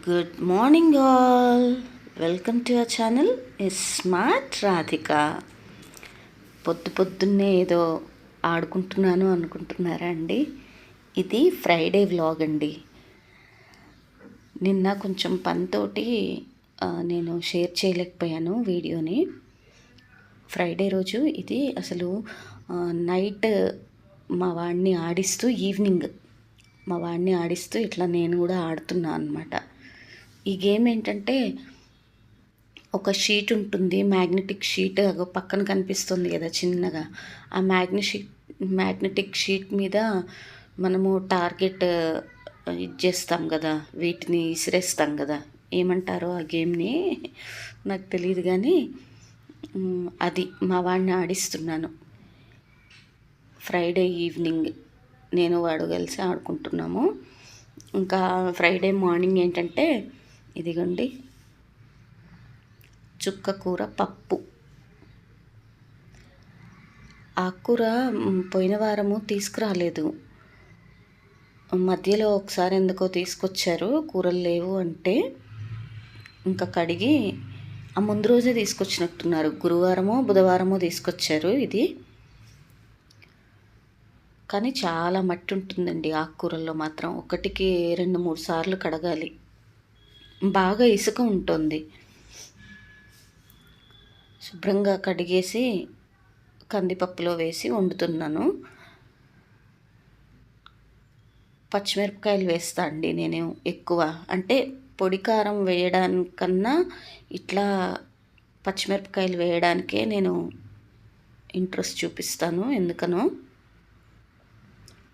Good morning all welcome to our channel smart Radhika పొద్దు పొద్దున్నే ఏదో ఆడుకుంటున్నాను అనుకుంటున్నారా అండి? ఇది ఫ్రైడే వ్లాగ్ అండి. నిన్న కొంచెం పనితోటి నేను షేర్ చేయలేకపోయాను వీడియోని. ఫ్రైడే రోజు ఇది అసలు నైట్ మా వాడిని ఆడిస్తూ ఈవినింగ్ మా వాడిని ఆడిస్తూ ఇట్లా నేను కూడా ఆడుతున్నాను అనమాట ఈ గేమ్ ఏంటంటే ఒక షీట్ ఉంటుంది మ్యాగ్నెటిక్ షీట్ అగో పక్కన కనిపిస్తుంది కదా చిన్నగా. ఆ మ్యాగ్నెటిక్ మ్యాగ్నెటిక్ షీట్ మీద మనము టార్గెట్ ఇది చేస్తాం కదా వీటిని ఇసిరేస్తాం కదా. ఏమంటారో ఆ గేమ్ని నాకు తెలియదు కానీ అది మా వాడిని ఆడిస్తున్నాను. ఫ్రైడే ఈవినింగ్ నేను వాడు కలిసి ఆడుకుంటున్నాము. ఇంకా ఫ్రైడే మార్నింగ్ ఏంటంటే ఇదిగోండి. చుక్క కూర పప్పు. ఆకుకూర పోయిన వారము తీసుకురాలేదు. మధ్యలో ఒకసారి ఎందుకో తీసుకొచ్చారు కూరలు లేవు అంటే ఇంకా కడిగి ఆ ముందు రోజే తీసుకొచ్చినట్టున్నారు. గురువారమో బుధవారమో తీసుకొచ్చారు ఇది. కానీ చాలా మట్టి ఉంటుందండి ఆకుకూరల్లో మాత్రం. ఒకటికి రెండు మూడు సార్లు కడగాలి. బాగా ఇసుక ఉంటుంది. శుభ్రంగా కడిగేసి కందిపప్పులో వేసి వండుతున్నాను. పచ్చిమిరపకాయలు వేస్తా అండి నేను ఎక్కువ. అంటే పొడి కారం వేయడానికన్నా ఇట్లా పచ్చిమిరపకాయలు వేయడానికే నేను ఇంట్రెస్ట్ చూపిస్తాను. ఎందుకనో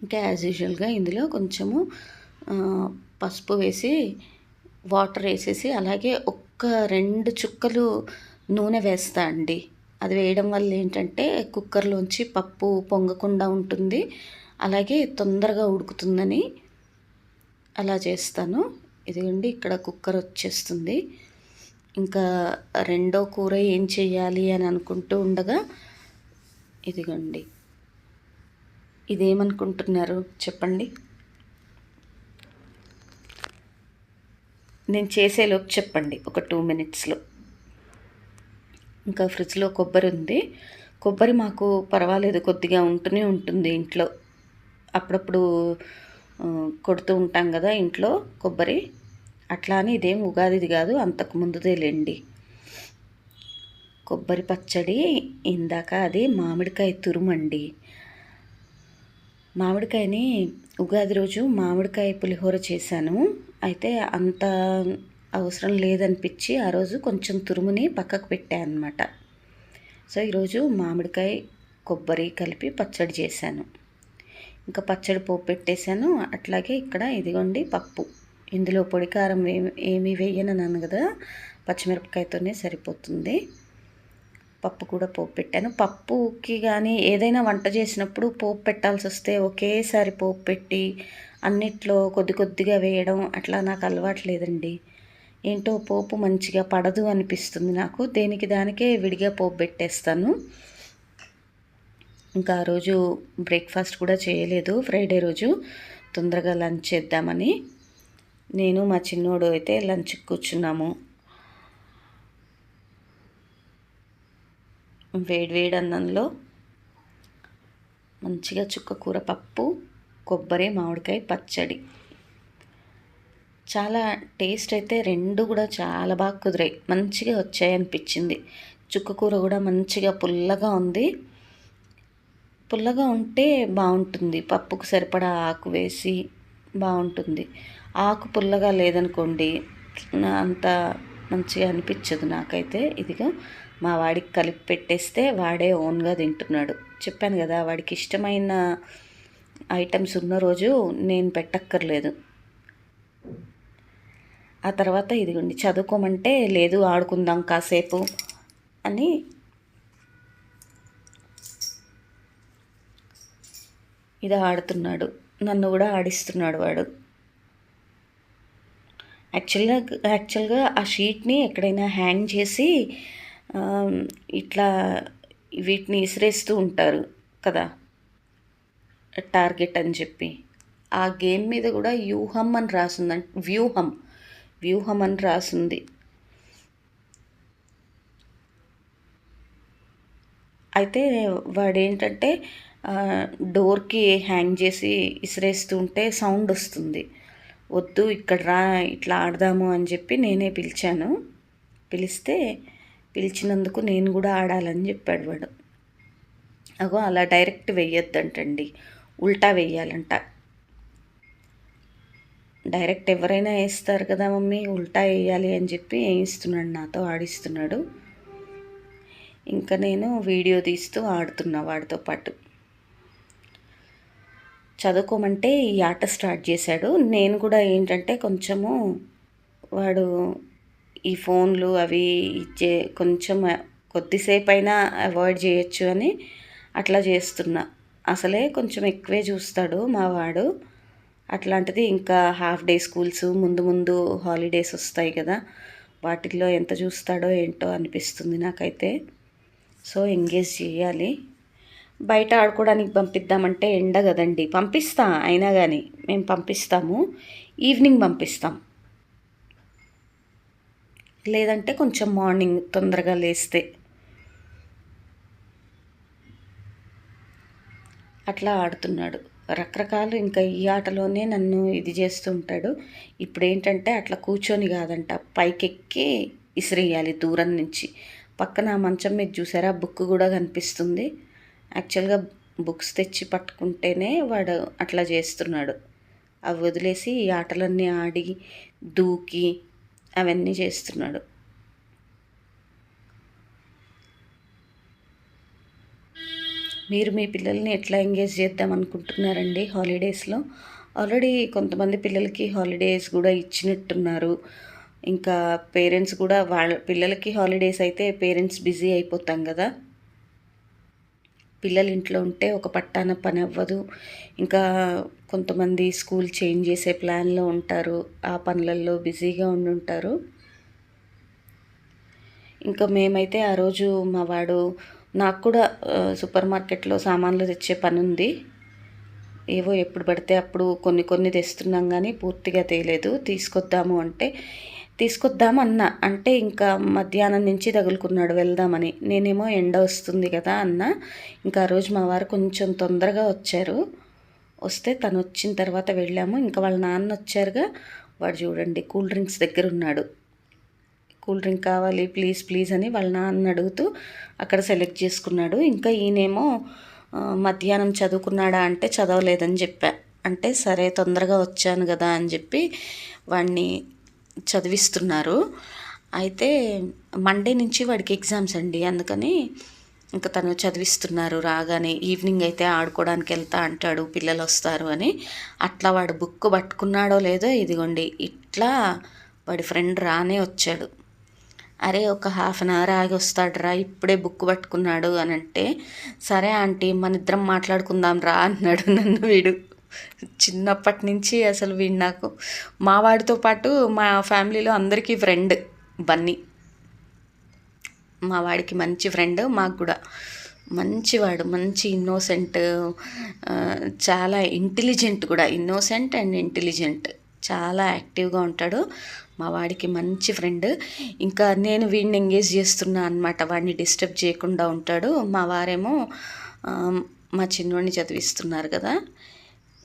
ఇంకా యాజ్ యూజువల్గా ఇందులో కొంచెము పసుపు వేసి వాటర్ వేసేసి అలాగే ఒక్క రెండు చుక్కలు నూనె వేస్తా అండి. అది వేయడం వల్ల ఏంటంటే కుక్కర్లోంచి పప్పు పొంగకుండా ఉంటుంది. అలాగే తొందరగా ఉడుకుతుందని అలా చేస్తాను. ఇదిగోండి ఇక్కడ కుక్కర్ వచ్చేస్తుంది. ఇంకా రెండో కూర ఏం చేయాలి అని అనుకుంటూ ఉండగా ఇదిగోండి. ఇదేమనుకుంటున్నారు? చెప్పండి. నేను చేసేలోపు చెప్పండి ఒక టూ మినిట్స్లో ఇంకా ఫ్రిడ్జ్లో కొబ్బరి ఉంది. కొబ్బరి మాకు పర్వాలేదు కొద్దిగా ఉంటూనే ఉంటుంది ఇంట్లో. అప్పుడప్పుడు కొడుతూ ఉంటాం కదా ఇంట్లో కొబ్బరి. అట్లా అని ఇదేం ఉగాదిది కాదు అంతకు ముందుదేలేండి కొబ్బరి పచ్చడి ఇందాక అది మామిడికాయ తురుమండి. మామిడికాయని ఉగాది రోజు మామిడికాయ పులిహోర చేశాను. అయితే అంత అవసరం లేదనిపించి ఆ రోజు కొంచెం తురుముని పక్కకు పెట్టాను అనమాట సో ఈరోజు మామిడికాయ కొబ్బరి కలిపి పచ్చడి చేశాను. ఇంకా పచ్చడి పోపు పెట్టేశాను. అట్లాగే ఇక్కడ ఇదిగోండి పప్పు. ఇందులో పొడి కారం ఏమి ఏమీ వేయనన్నాను కదా పచ్చిమిరపకాయతోనే సరిపోతుంది. పప్పు కూడా పోపు పెట్టాను. పప్పుకి కానీ ఏదైనా వంట చేసినప్పుడు పోపు పెట్టాల్సి వస్తే ఒకేసారి పోపు పెట్టి అన్నిట్లో కొద్ది కొద్దిగా వేయడం అట్లా నాకు అలవాటు లేదండి ఏంటో పోపు మంచిగా పడదు అనిపిస్తుంది నాకు. దేనికి దానికే విడిగా పోపు పెట్టేస్తాను. ఇంకా ఆ రోజు బ్రేక్ఫాస్ట్ కూడా చేయలేదు. ఫ్రైడే రోజు తొందరగా లంచ్ చేద్దామని. నేను మా చిన్నోడు అయితే లంచ్కి కూర్చున్నాము. వేడివేడి అన్నంలో మంచిగా చుక్క కూర పప్పు కొబ్బరి మామిడికాయ పచ్చడి. చాలా టేస్ట్ అయితే రెండు కూడా చాలా బాగా కుదిరాయి. మంచిగా వచ్చాయి అనిపించింది చుక్క కూర కూడా మంచిగా పుల్లగా ఉంది. పుల్లగా ఉంటే బాగుంటుంది. పప్పుకు సరిపడా ఆకు వేసి బాగుంటుంది. ఆకు పుల్లగా లేదనుకోండి అంత మంచిగా అనిపించదు నాకైతే. ఇదిగా మా వాడికి కలిపి పెట్టేస్తే వాడే ఓన్గా తింటున్నాడు. చెప్పాను కదా వాడికి ఇష్టమైన ఐటమ్స్ ఉన్న రోజు నేను పెట్టక్కర్లేదు. ఆ తర్వాత ఇదిగోండి చదువుకోమంటే లేదు ఆడుకుందాం కాసేపు అని ఇది ఆడుతున్నాడు. నన్ను కూడా ఆడిస్తున్నాడు వాడు. యాక్చువల్గా యాక్చువల్గా ఆ షీట్ని ఎక్కడైనా హ్యాంగ్ చేసి ఇట్లా వీటిని ఇసిరేస్తూ ఉంటారు కదా. టార్గెట్ అని చెప్పి. ఆ గేమ్ మీద కూడా వ్యూహం అని రాసింది వ్యూహం. వ్యూహం అని రాసుంది. అయితే వాడేంటంటే డోర్కి హ్యాంగ్ చేసి ఇసిరేస్తూ ఉంటే సౌండ్ వస్తుంది. వద్దు ఇక్కడ రా ఇట్లా ఆడదాము అని చెప్పి నేనే పిలిచాను. పిలిస్తే పిలిచినందుకు నేను కూడా ఆడాలని చెప్పాడు వాడు. అగో అలా డైరెక్ట్ వెయ్యొద్దంటండి. ఉల్టా వేయాలంట. డైరెక్ట్ ఎవరైనా వేస్తారు కదా మమ్మీ ఉల్టా వేయాలి అని చెప్పి వేయిస్తున్నాడు నాతో ఆడిస్తున్నాడు. ఇంకా నేను వీడియో తీస్తూ ఆడుతున్నా వాడితో పాటు. చదువుకోమంటే ఈ ఆట స్టార్ట్ చేశాడు. నేను కూడా ఏంటంటే కొంచెము వాడు ఈ ఫోన్లు అవి ఇచ్చే కొంచెం కొద్దిసేపు అయినా అవాయిడ్ చేయొచ్చు అని అట్లా చేస్తున్నా. అసలే కొంచెం ఎక్కువే చూస్తాడు మా వాడు అట్లాంటిది ఇంకా హాఫ్ డే స్కూల్స్ ముందు ముందు హాలిడేస్ వస్తాయి కదా. వాటిల్లో ఎంత చూస్తాడో ఏంటో అనిపిస్తుంది నాకైతే. సో ఎంగేజ్ చేయాలి. బయట ఆడుకోవడానికి పంపిద్దామంటే ఎండ కదండి. పంపిస్తా అయినా కానీ మేము పంపిస్తాము. ఈవినింగ్ పంపిస్తాం. లేదంటే కొంచెం మార్నింగ్ తొందరగా లేస్తే. అట్లా ఆడుతున్నాడు. రకరకాలు ఇంకా ఈ ఆటలోనే నన్ను ఇది చేస్తూ ఉంటాడు. ఇప్పుడు ఏంటంటే అట్లా కూర్చొని కాదంట పైకెక్కి ఇసిరేయాలి దూరం నుంచి. పక్కన మంచం మీద చూసారా? బుక్ కూడా కనిపిస్తుంది. యాక్చువల్గా బుక్స్ తెచ్చి పట్టుకుంటేనే వాడు అట్లా చేస్తున్నాడు. అవి వదిలేసి ఈ ఆటలన్నీ ఆడి దూకి అవన్నీ చేస్తున్నాడు. మీరు మీ పిల్లల్ని ఎట్లా ఎంగేజ్ చేద్దాం అనుకుంటున్నారండి హాలిడేస్లో? ఆల్రెడీ కొంతమంది పిల్లలకి హాలిడేస్ కూడా ఇచ్చినట్టున్నారు. ఇంకా పేరెంట్స్ కూడా వాళ్ళ పిల్లలకి హాలిడేస్ అయితే పేరెంట్స్ బిజీ అయిపోతాం కదా. పిల్లలు ఇంట్లో ఉంటే ఒక పట్టాన పని అవ్వదు. ఇంకా కొంతమంది స్కూల్ చేంజ్ చేసే ప్లాన్లో ఉంటారు. ఆ పనులలో బిజీగా ఉండి ఉంటారు ఇంకా మేమైతే ఆ రోజు మా వాడు నాకు కూడా సూపర్ మార్కెట్లో సామాన్లు తెచ్చే పని ఉంది ఏవో ఎప్పుడు పడితే అప్పుడు కొన్ని కొన్ని తెస్తున్నాం కానీ పూర్తిగా తేలేదు. తీసుకొద్దాము అంటే తీసుకొద్దాము అన్న అంటే ఇంకా మధ్యాహ్నం నుంచి తగులుకున్నాడు వెళ్దామని. నేనేమో ఎండ వస్తుంది కదా అన్న ఇంకా ఆ రోజు మా వారు కొంచెం తొందరగా వచ్చారు. వస్తే తను వచ్చిన తర్వాత వెళ్ళాము. ఇంకా వాళ్ళ నాన్న వచ్చారుగా వాడు చూడండి కూల్ డ్రింక్స్ దగ్గర ఉన్నాడు కూల్ డ్రింక్ కావాలి ప్లీజ్ ప్లీజ్ అని వాళ్ళ నాన్న అడుగుతూ అక్కడ సెలెక్ట్ చేసుకున్నాడు. ఇంకా ఈయనేమో మధ్యాహ్నం చదువుకున్నాడా అంటే చదవలేదని చెప్పా. అంటే సరే తొందరగా వచ్చాను కదా అని చెప్పి వాడిని చదివిస్తున్నారు. అయితే మండే నుంచి వాడికి ఎగ్జామ్స్ అండి అందుకని ఇంకా తను చదివిస్తున్నారు. రాగానే ఈవినింగ్ అయితే ఆడుకోవడానికి వెళ్తా అంటాడు పిల్లలు వస్తారు అని. అట్లా వాడు బుక్ పట్టుకున్నాడో లేదో ఇదిగోండి ఇట్లా వాడి ఫ్రెండ్ రానే వచ్చాడు. అరే ఒక హాఫ్ అన్ అవర్ ఆగి వస్తాడురా ఇప్పుడే బుక్ పట్టుకున్నాడు అని అంటే సరే ఆంటీ మన ఇద్దరం మాట్లాడుకుందాం రా అన్నాడు నన్ను వీడు. చిన్నప్పటి నుంచి అసలు వీడు నాకు మా వాడితో పాటు మా ఫ్యామిలీలో అందరికీ ఫ్రెండ్ బన్నీ. మా వాడికి మంచి ఫ్రెండ్ మాకు కూడా. మంచివాడు మంచి ఇన్నోసెంట్ చాలా ఇంటెలిజెంట్ కూడా. ఇన్నోసెంట్ అండ్ ఇంటెలిజెంట్ చాలా యాక్టివ్గా ఉంటాడు. మా వాడికి మంచి ఫ్రెండ్ ఇంకా నేను వీడిని ఎంగేజ్ చేస్తున్నా అనమాట వాడిని డిస్టర్బ్ చేయకుండా ఉంటాడు. మా వారేమో మా చిన్నోడిని చదివిస్తున్నారు కదా.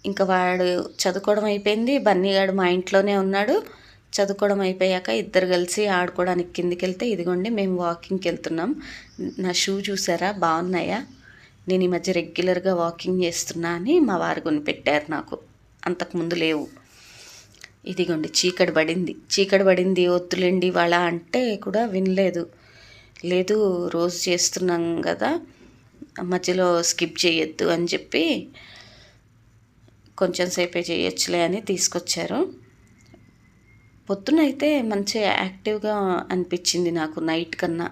ఇంకా వాడు చదువుకోవడం అయిపోయింది. బన్నీగాడు మా ఇంట్లోనే ఉన్నాడు. చదువుకోవడం అయిపోయాక ఇద్దరు కలిసి ఆడుకోవడానికి కిందికి వెళ్తే ఇదిగోండి మేము వాకింగ్కి వెళ్తున్నాం నా షూ చూసారా? బాగున్నాయా? నేను ఈ మధ్య రెగ్యులర్గా వాకింగ్ చేస్తున్నా అని మా వారు కొనిపెట్టారు నాకు. అంతకుముందు లేవు. ఇదిగోండి చీకటి పడింది. చీకటి పడింది ఒత్తులేండి వాళ్ళ అంటే కూడా వినలేదు. లేదు రోజు చేస్తున్నాం కదా మధ్యలో స్కిప్ చేయొద్దు అని చెప్పి కొంచెం సేపే చేయొచ్చులే అని తీసుకొచ్చారు. పొద్దునైతే మంచి యాక్టివ్గా అనిపించింది నాకు నైట్ కన్నా.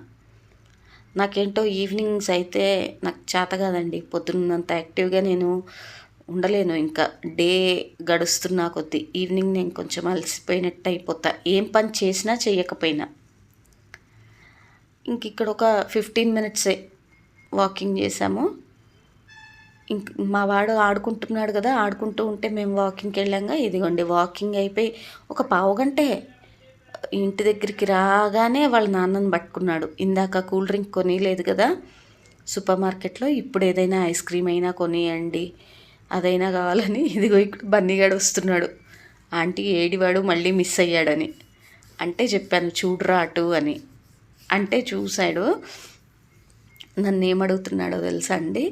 నాకేంటో ఈవినింగ్స్ అయితే నాకు చేత కాదండి. పొద్దున్నంత యాక్టివ్గా నేను ఉండలేను. ఇంకా డే గడుస్తున్నా కొద్దీ ఈవినింగ్ నేను కొంచెం అలసిపోయినట్టు అయిపోతా. ఏం పని చేసినా చేయకపోయినా. ఇంక ఇక్కడ ఒక ఫిఫ్టీన్ మినిట్సే వాకింగ్ చేసాము. ఇంక మా వాడు ఆడుకుంటున్నాడు కదా ఆడుకుంటూ ఉంటే మేము వాకింగ్కి వెళ్ళాంగా ఇదిగోండి వాకింగ్ అయిపోయి ఒక పావు గంటే ఇంటి దగ్గరికి రాగానే వాళ్ళ నాన్నని పట్టుకున్నాడు. ఇందాక కూల్ డ్రింక్ కొనిలేదు కదా సూపర్ మార్కెట్లో ఇప్పుడు ఏదైనా ఐస్ క్రీమ్ అయినా కొనియండి అదైనా కావాలని ఇదిగో ఇక్కడ బన్నీగాడు వస్తున్నాడు. ఆంటీ ఏడివాడు మళ్ళీ మిస్ అయ్యాడని. అంటే చెప్పాను చూడరా అటు అని. అంటే చూశాడు. నన్ను ఏమడుగుతున్నాడో తెలుసా అండి?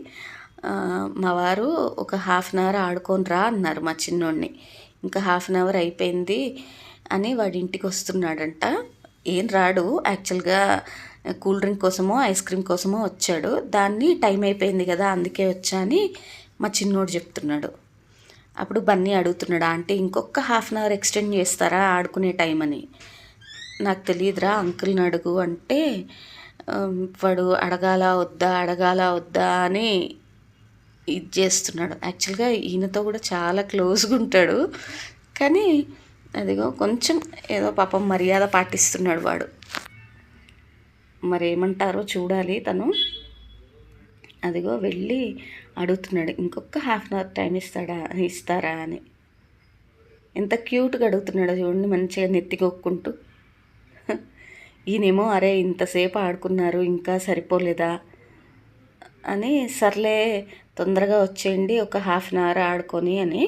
మా వారు ఒక హాఫ్ అన్ అవర్ ఆడుకొని రా అన్నారు మా చిన్నోడిని. ఇంకా హాఫ్ అన్ అవర్ అయిపోయింది అని వాడి ఇంటికి వస్తున్నాడంట. ఏం రాడు యాక్చువల్గా కూల్ డ్రింక్ కోసమో ఐస్ క్రీమ్ కోసమో వచ్చాడు. దాన్ని టైం అయిపోయింది కదా అందుకే వచ్చా అని మా చిన్నోడు చెప్తున్నాడు. అప్పుడు బన్నీ అడుగుతున్నాడు ఆంటీ ఇంకొక హాఫ్ అన్ అవర్ ఎక్స్టెండ్ చేస్తారా ఆడుకునే టైం అని? నాకు తెలియదురా అంకుల్ని అడుగు అంటే వాడు అడగాల వద్దా అడగాల వద్దా అని ఇది చేస్తున్నాడు. యాక్చువల్గా ఈయనతో కూడా చాలా క్లోజ్గా ఉంటాడు. కానీ అదిగో కొంచెం ఏదో పాపం మర్యాద పాటిస్తున్నాడు వాడు. మరి ఏమంటారో చూడాలి తను. అదిగో వెళ్ళి అడుగుతున్నాడు ఇంకొక హాఫ్ అన్ అవర్ టైం ఇస్తాడా ఇస్తారా అని. ఎంత క్యూట్గా అడుగుతున్నాడో చూడండి మంచిగా నెత్తికొక్కుంటూ. ఈయనేమో అరే ఇంతసేపు ఆడుకున్నారు ఇంకా సరిపోలేదా? అని సర్లే తొందరగా వచ్చేయండి ఒక హాఫ్ అన్ అవర్ ఆడుకొని అని.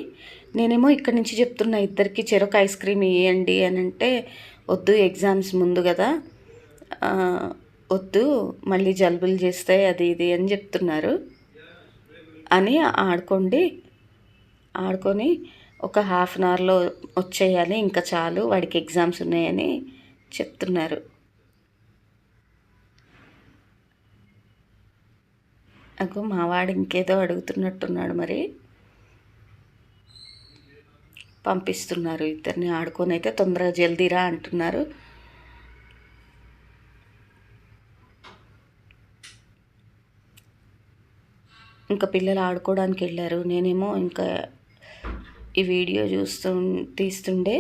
నేనేమో ఇక్కడి నుంచి చెప్తున్నా ఇద్దరికి చెరొక ఐస్ క్రీమ్ ఇవ్వండి అని అంటే వద్దు ఎగ్జామ్స్ ముందు కదా వద్దు మళ్ళీ జలుబులు చేస్తాయి అది ఇది అని చెప్తున్నారు. అని ఆడుకోండి. ఆడుకొని ఒక హాఫ్ అన్ అవర్లో వచ్చేయాలి. ఇంకా చాలు వాడికి ఎగ్జామ్స్ ఉన్నాయని చెప్తున్నారు. అగో మావాడు ఇంకేదో అడుగుతున్నట్టున్నాడు మరి. పంపిస్తున్నారు ఇద్దరిని. ఆడుకొని అయితే తొందరగా జల్దీరా అంటున్నారు. ఇంకా పిల్లలు ఆడుకోవడానికి వెళ్ళారు. నేనేమో ఇంకా ఈ వీడియో చూస్తూ తీస్తుండే.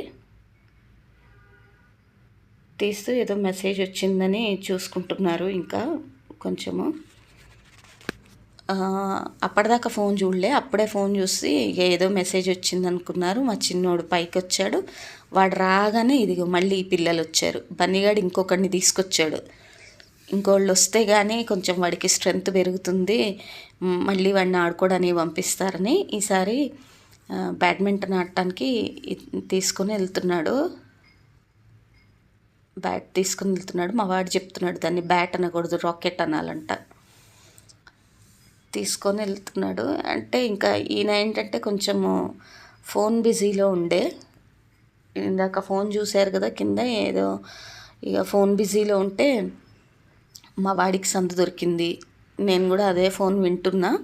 తీస్తూ ఏదో మెసేజ్ వచ్చిందని చూసుకుంటున్నారు ఇంకా కొంచెము. అప్పటిదాకా ఫోన్ చూడలే. అప్పుడే ఫోన్ చూసి ఏదో మెసేజ్ వచ్చింది అనుకున్నారు మా చిన్నోడు పైకి వచ్చాడు వాడు రాగానే ఇదిగో మళ్ళీ ఈ పిల్లలు వచ్చారు. బన్నీగాడు ఇంకొకరిని తీసుకొచ్చాడు. ఇంకోళ్ళు వస్తే కానీ కొంచెం వాడికి స్ట్రెంగ్త్ పెరుగుతుంది. మళ్ళీ వాడిని ఆడుకోవడానికి పంపిస్తారని ఈసారి బ్యాడ్మింటన్ ఆడటానికి తీసుకొని వెళ్తున్నాడు. బ్యాట్ తీసుకుని వెళ్తున్నాడు. మా వాడు చెప్తున్నాడు దాన్ని బ్యాట్ అనకూడదు రాకెట్ అనాలంట. తీసుకొని వెళ్తున్నాడు. అంటే ఇంకా ఈయన ఏంటంటే కొంచెము ఫోన్ బిజీలో ఉండే. ఇందాక ఫోన్ చూశారు కదా కింద ఏదో ఇక ఫోన్ బిజీలో ఉంటే మా వాడికి సందు దొరికింది. నేను కూడా అదే ఫోన్ వింటున్నా.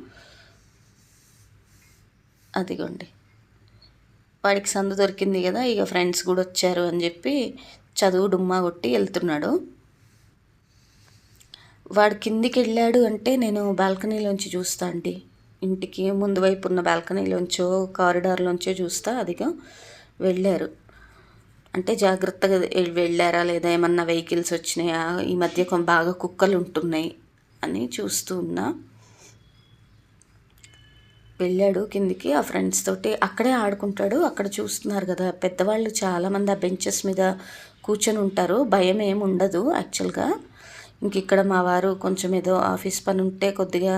అదిగోండి. వాడికి సందు దొరికింది కదా ఇక ఫ్రెండ్స్ కూడా వచ్చారు అని చెప్పి చదువు డుమ్మా కొట్టి వెళ్తున్నాడు. వాడు కిందికి వెళ్ళాడు అంటే నేను బాల్కనీలోంచి చూస్తా అండి. ఇంటికి ముందు వైపు ఉన్న బాల్కనీలోంచో కారిడార్లోంచో చూస్తా అదిగా వెళ్ళారు. అంటే జాగ్రత్తగా వెళ్ళారా లేదా ఏమన్నా వెహికల్స్ వచ్చినాయా? ఈ మధ్య బాగా కుక్కలు ఉంటున్నాయి అని చూస్తూ ఉన్నా. వెళ్ళాడు కిందికి ఆ ఫ్రెండ్స్ తోటి. అక్కడే ఆడుకుంటాడు. అక్కడ చూస్తున్నారు కదా పెద్దవాళ్ళు చాలామంది ఆ బెంచెస్ మీద కూర్చొని ఉంటారు. భయం ఏమి ఉండదు యాక్చువల్గా. ఇంక ఇక్కడ మా వారు కొంచెం ఏదో ఆఫీస్ పని ఉంటే కొద్దిగా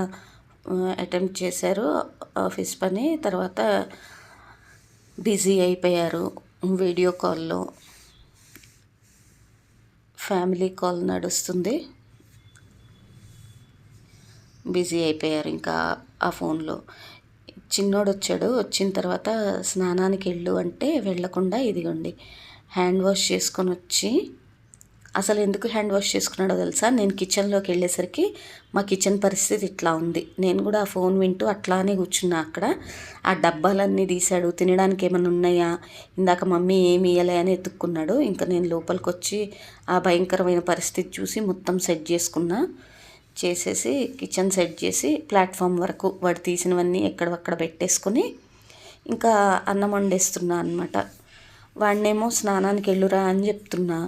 అటెంప్ట్ చేశారు. ఆఫీస్ పని తర్వాత బిజీ అయిపోయారు. వీడియో కాల్లో ఫ్యామిలీ కాల్ నడుస్తుంది. బిజీ అయిపోయారు ఇంకా ఆ ఫోన్లో. చిన్నోడు వచ్చాడు. వచ్చిన తర్వాత స్నానానికి వెళ్ళు అంటే వెళ్ళకుండా ఇదిగోండి హ్యాండ్ వాష్ చేసుకొని వచ్చి అసలు ఎందుకు హ్యాండ్ వాష్ చేసుకున్నాడో తెలుసా? నేను కిచెన్లోకి వెళ్ళేసరికి మా కిచెన్ పరిస్థితి ఇట్లా ఉంది. నేను కూడా ఆ ఫోన్ వింటూ అట్లానే కూర్చున్నా అక్కడ. ఆ డబ్బాలన్నీ తీశాడు. తినడానికి ఏమైనా ఉన్నాయా? ఇందాక మమ్మీ ఏమి ఇయ్యలే అని ఎత్తుక్కున్నాడు. ఇంకా నేను లోపలికి వచ్చి ఆ భయంకరమైన పరిస్థితి చూసి మొత్తం సెట్ చేసుకున్నా. చేసేసి కిచెన్ సెట్ చేసి ప్లాట్ఫామ్ వరకు వాడు తీసినవన్నీ ఎక్కడక్కడ పెట్టేసుకొని ఇంకా అన్నం వండేస్తున్నా అనమాట వాడినేమో స్నానానికి వెళ్ళురా అని చెప్తున్నా.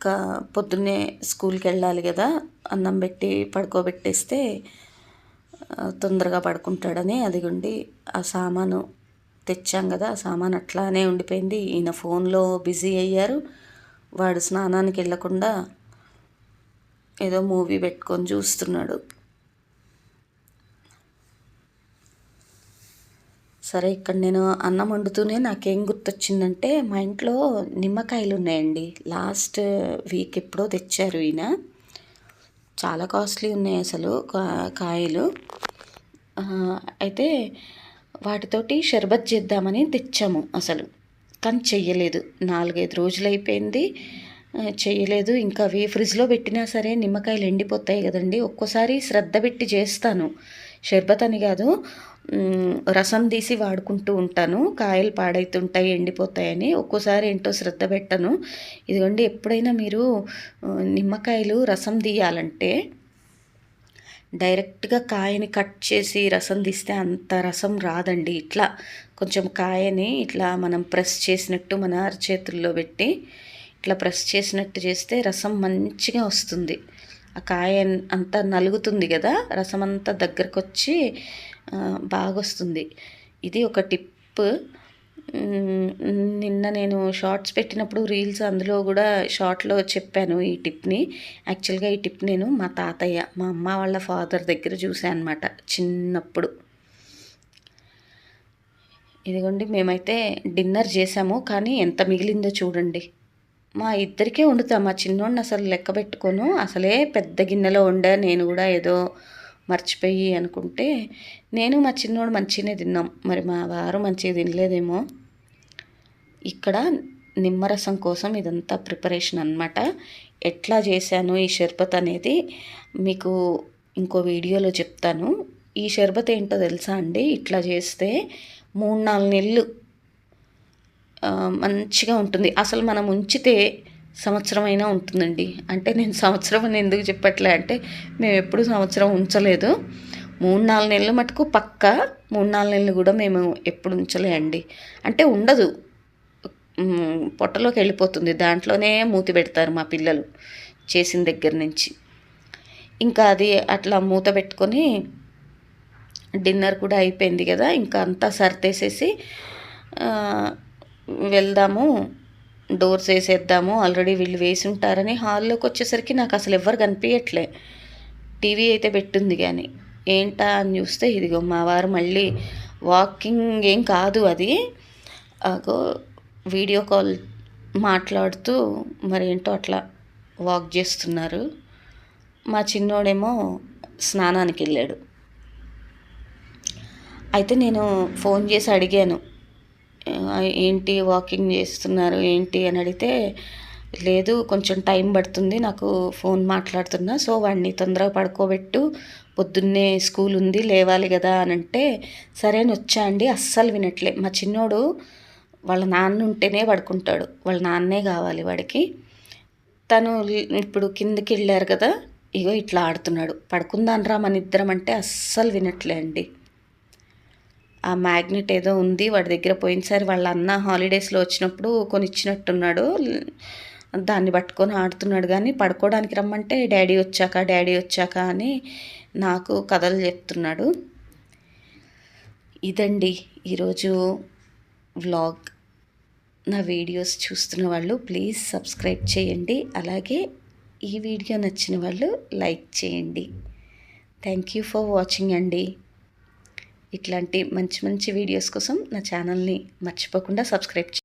ఇంకా పొద్దున్నే స్కూల్కి వెళ్ళాలి కదా అన్నం పెట్టి పడుకోబెట్టేస్తే తొందరగా పడుకుంటాడని అదిగోండి ఆ సామాను తెచ్చాం కదా ఆ సామాను అట్లానే ఉండిపోయింది. ఈయన ఫోన్లో బిజీ అయ్యారు. వాడు స్నానానికి వెళ్ళకుండా ఏదో మూవీ పెట్టుకొని చూస్తున్నాడు. సరే ఇక్కడ నేను అన్నం వండుతూనే నాకేం గుర్తొచ్చిందంటే మా ఇంట్లో నిమ్మకాయలు ఉన్నాయండి లాస్ట్ వీక్ ఎప్పుడో తెచ్చారు ఈయన. చాలా కాస్ట్లీ ఉన్నాయి అసలు కాయలు. అయితే వాటితోటి షర్బత్ చేద్దామని తెచ్చాము అసలు. కానీ చెయ్యలేదు. నాలుగైదు రోజులు అయిపోయింది చేయలేదు ఇంకా అవి ఫ్రిడ్జ్లో పెట్టినా సరే నిమ్మకాయలు ఎండిపోతాయి కదండి. ఒక్కోసారి శ్రద్ధ పెట్టి చేస్తాను. షర్బత్ అని కాదు. రసం తీసి వాడుకుంటూ ఉంటాను. కాయలు పాడైతుంటాయి ఎండిపోతాయని. ఒక్కోసారి ఏంటో శ్రద్ధ పెట్టను. ఇదిగోండి ఎప్పుడైనా మీరు నిమ్మకాయలు రసం తీయాలంటే డైరెక్ట్గా కాయని కట్ చేసి రసం తీస్తే అంత రసం రాదండి. ఇట్లా కొంచెం కాయని ఇట్లా మనం ప్రెస్ చేసినట్టు మన అరచేతుల్లో పెట్టి ఇట్లా ప్రెస్ చేసినట్టు చేస్తే రసం మంచిగా వస్తుంది. ఆ కాయ అంతా నలుగుతుంది కదా రసం అంతా దగ్గరకు వచ్చి బాగా వస్తుంది ఇది ఒక టిప్. నిన్న నేను షార్ట్స్ పెట్టినప్పుడు రీల్స్ అందులో కూడా షార్ట్లో చెప్పాను ఈ టిప్ని. యాక్చువల్గా ఈ టిప్ నేను మా తాతయ్య మా అమ్మ వాళ్ళ ఫాదర్ దగ్గర చూసాను అనమాట చిన్నప్పుడు. ఇదిగోండి మేమైతే డిన్నర్ చేసాము కానీ ఎంత మిగిలిందో చూడండి. మా ఇద్దరికే వండుతాం మా చిన్నోడిని అసలు లెక్క పెట్టుకోను. అసలే పెద్ద గిన్నెలో వండా నేను కూడా ఏదో మర్చిపోయి అనుకుంటే నేను మా చిన్నోడు మంచిగానే తిన్నాం. మరి మా వారు మంచిగా తినలేదేమో. ఇక్కడ నిమ్మరసం కోసం ఇదంతా ప్రిపరేషన్ అనమాట ఎట్లా చేశాను ఈ షర్బత్ అనేది మీకు ఇంకో వీడియోలో చెప్తాను. ఈ షర్బత్ ఏంటో తెలుసా అండి? ఇట్లా చేస్తే మూడు నాలుగు నెలలు మంచిగా ఉంటుంది. అసలు మనం ఉంచితే సంవత్సరమైనా ఉంటుందండి. అంటే నేను సంవత్సరం అని ఎందుకు చెప్పట్లే అంటే మేము ఎప్పుడు సంవత్సరం ఉంచలేదు. మూడు నాలుగు నెలలు మటుకు పక్క మూడు నాలుగు నెలలు కూడా మేము ఎప్పుడు ఉంచలే అండి. అంటే ఉండదు. పొట్టలోకి వెళ్ళిపోతుంది. దాంట్లోనే మూతి పెడతారు మా పిల్లలు చేసిన దగ్గర నుంచి. ఇంకా అది అట్లా మూత పెట్టుకొని డిన్నర్ కూడా అయిపోయింది కదా ఇంకా అంతా సర్దేసేసి వెళ్దాము. డోర్స్ వేసేద్దాము. ఆల్రెడీ వీళ్ళు వేసి ఉంటారని హాల్లోకి వచ్చేసరికి నాకు అసలు ఎవ్వరు కనిపించట్లే టీవీ అయితే పెట్టింది కానీ ఏంటా అని చూస్తే ఇదిగో మా వారు మళ్ళీ వాకింగ్ ఏం కాదు అది. వీడియో కాల్ మాట్లాడుతూ మరి ఏంటో అట్లా వాక్ చేస్తున్నారు. మా చిన్నోడేమో స్నానానికి వెళ్ళాడు. అయితే నేను ఫోన్ చేసి అడిగాను. ఏంటి వాకింగ్ చేస్తున్నారు ఏంటి అని అడిగితే లేదు కొంచెం టైం పడుతుంది నాకు ఫోన్ మాట్లాడుతున్నా సో వాడిని తొందరగా పడుకోబెట్టు పొద్దున్నే స్కూల్ ఉంది లేవాలి కదా అని అంటే సరే అని వచ్చా అండి అస్సలు వినట్లే. మా చిన్నోడు వాళ్ళ నాన్న ఉంటేనే పడుకుంటాడు వాళ్ళ నాన్నే కావాలి వాడికి. తను ఇప్పుడు కిందకి వెళ్ళారు కదా ఇగో ఇట్లా ఆడుతున్నాడు. పడుకుందానరా మన ఇద్దరం అంటే అస్సలు వినట్లే అండి. ఆ మ్యాగ్నెట్ ఏదో ఉంది వాడి దగ్గర పోయినసారి వాళ్ళ అన్న హాలిడేస్లో వచ్చినప్పుడు కొనిచ్చినట్టున్నాడు. దాన్ని పట్టుకొని ఆడుతున్నాడు. కానీ పడుకోవడానికి రమ్మంటే డాడీ వచ్చాక డాడీ వచ్చాక అని నాకు కథలు చెప్తున్నాడు. ఇదండి ఈరోజు వ్లాగ్. నా వీడియోస్ చూస్తున్న వాళ్ళు ప్లీజ్ సబ్స్క్రైబ్ చేయండి. అలాగే ఈ వీడియో నచ్చిన వాళ్ళు లైక్ చేయండి. థ్యాంక్ యూ ఫర్ వాచింగ్ అండి. ఇట్లాంటి మంచి మంచి వీడియోస్ కోసం నా ఛానల్ని మర్చిపోకుండా సబ్స్క్రైబ్